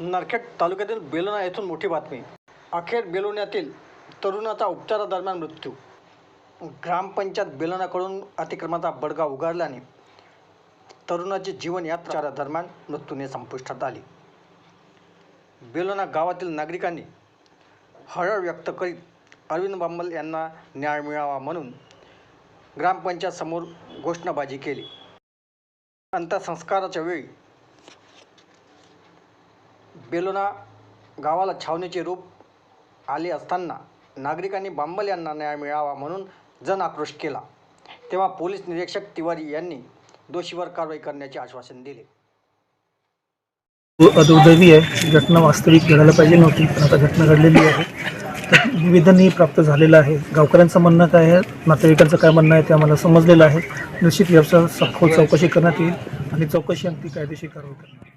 नरखेड तालुक्यातील बेलोणा येथून मोठी बातमी. अखेर बेलोण्यातील तरुणाचा उपचारादरम्यान मृत्यू. ग्रामपंचायत बेलोणाकडून अतिक्रमणाचा बडगा उगारल्याने तरुणाची या उपचारादरम्यान मृत्यूने संपुष्टात आली. बेलोणा गावातील नागरिकांनी हळहळ व्यक्त करीत अरविंद बांबल यांना न्याय मिळावा म्हणून ग्रामपंचायत समोर घोषणाबाजी केली. अंत्यसंस्काराच्या वेळी बेलोना गावाला छावणीचे रूप आले असताना नागरिकांनी बांबल यांना न्याय मिळावा म्हणून जन आक्रोश केला. तेव्हा पोलीस निरीक्षक तिवारी यांनी दोषीवर कारवाई करण्याचे आश्वासन दिले. दुर्दैवी आहे. घटना वास्तविक घडायला पाहिजे नव्हती पण आता घटना घडलेली आहे. तर निवेदनही प्राप्त झालेलं आहे. गावकऱ्यांचं म्हणणं काय आहे नातेवाईकांचं काय म्हणणं आहे ते आम्हाला समजलेलं आहे. निश्चित व्यवसाय सखोल चौकशी करण्यात येईल आणि चौकशी अंती कायदेशीर कारवाई करण्यात